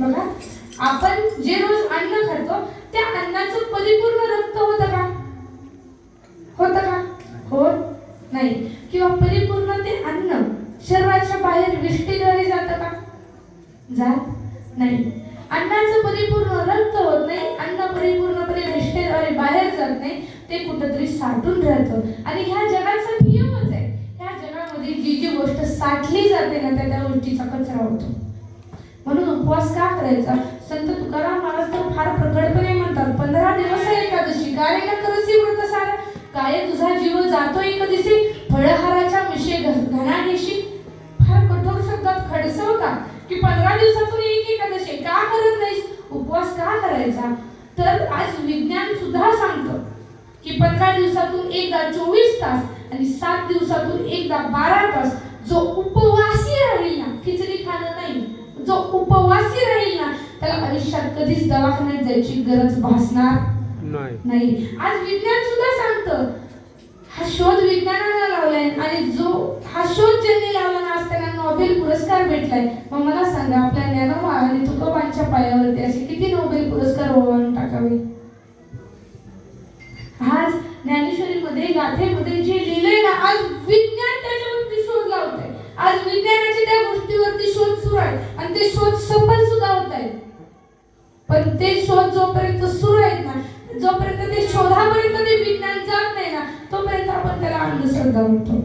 बघा आपण जे रोज अन्न खातो त्या अन्नाचं परिपूर्ण रक्त होत का? होत का? हो नाही. किंवा परिपूर्ण ते अन्न शरीराच्या बाहेर विष्टीद्वारे जात का? जात नाही. अन्नाचं परिपूर्ण रक्त होत नाही अन्न परिपूर्णपणे विष्ठेद्वारे बाहेर जात नाही ते कुठंतरी साठून राहतं. आणि ह्या जगाचा नियमच आहे. ह्या जगामध्ये जी जी गोष्ट साठली जाते ना त्या गोष्टीचा कचरा होतो. उपवास का करायचा? संत तुकाराम महाराज तर फार प्रकटपणे म्हणतात पंधरा दिवस आहे एकादशी काय ना करसी व्रत सारा काय तुझा जीव जातो एकादशी फळहाराच्या मिशे घना फार कठोर शब्दात खडसवतात की पंधरा दिवसातून एक एकादशी का करत नाहीस? उपवास का करायचा? तर आज विज्ञान सुद्धा सांगतं की पंधरा दिवसातून एकदा चोवीस तास आणि सात दिवसातून एकदा बारा तास जो उपवासी राहील ना खिचडी खाणं नाही जो उपवासी राहील ना त्याला आयुष्यात कधीच दवाखान्यात जायची गरज भासणार नाही. आज विज्ञान सुद्धा सांगतं. हा शोध विज्ञानानं लावलाय आणि जो हा शोध ज्यांनी लावला ना आज त्यांना नोबेल पुरस्कार भेटलाय. मग मला सांगा आपल्या ज्ञानोबा आणि तुकोबांच्या पायावरती असे किती नोबेल पुरस्कार ओवाळून टाकावे? आज ज्ञानेश्वरीमध्ये गाथेमध्ये जे लिहिलंय ना आज विज्ञान त्याच्यावरती शोध लावतंय. आज विज्ञानाचे त्या गोष्टीवरती शोध सुरू आहे. आणि ते शोध सफल सुद्धा होत आहेत. पण ते शोध जोपर्यंत सुरू आहेत ना जोपर्यंत ते शोधापर्यंत ते विज्ञान जात नाही ना तोपर्यंत आपण त्याला अंधश्रद्धा म्हणतो.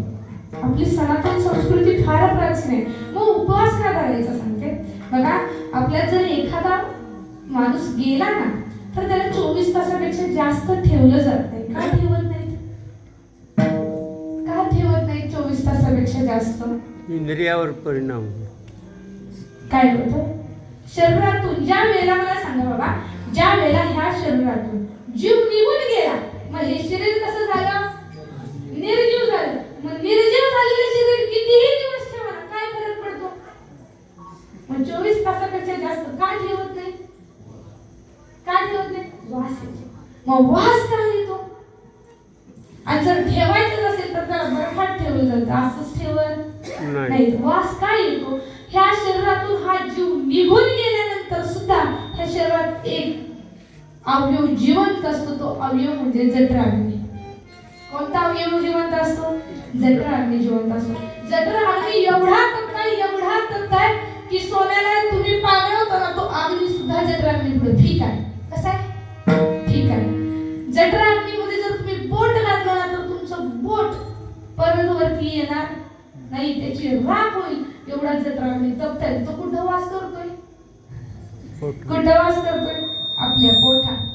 आपली सनातन संस्कृती फार प्राचीन आहे. मग उपवास का करायचा सांगते? बघा आपल्यात जर एखादा माणूस गेला ना तर त्याला चोवीस तासापेक्षा जास्त ठेवलं जात नाही. का ठेवत नाही? का ठेवत नाही चोवीस तासापेक्षा जास्त? इंद्रियावर परिणाम. काय होतं? शरीरातून ज्या वेळेला मला सांगा बाबा ज्या वेळेला ह्या शरीरातून जीव निघून गेला मग हे शरीर कसं झालं? निर्जीव झालं. मग निर्जीव झालेलं शरीर कितीही दिवस ठेवा काय फरक पडतो? मग चोवीस तासापेक्षा जास्त का ठेवत नाही? का ठेवत नाही? वास येतो. मग वास का येतो? आणि जर ठेवायचं असेल तर त्याला बर्फात ठेवलं जातं असंच ठेवत नाही. नाही वास काय येतो? ह्या शरीरातून हा जीव निघून गेल्यानंतर सुद्धा ह्या शरीरात एक अवयव जिवंत असतो तो अवयव म्हणजे जठराग्नी. कोणता अवयव जिवंत असतो? जठराग्नी जिवंत असतो. जठराग्नी एवढा तत्काय एवढा तत्काय की सोन्याला तुम्ही पागळवता ना तो अग्नी सुद्धा जठराग्नी पुढे ठीक आहे. कसं आहे? ठीक आहे. जठराग्नीमध्ये जर तुम्ही बोट घातलं ना तर तुमचं बोट परत वरती येणार नाही. त्याची राख होईल. एवढा जठराग्नी तपताय. तो कुठं? कुठं? करतोय आपल्या पोटात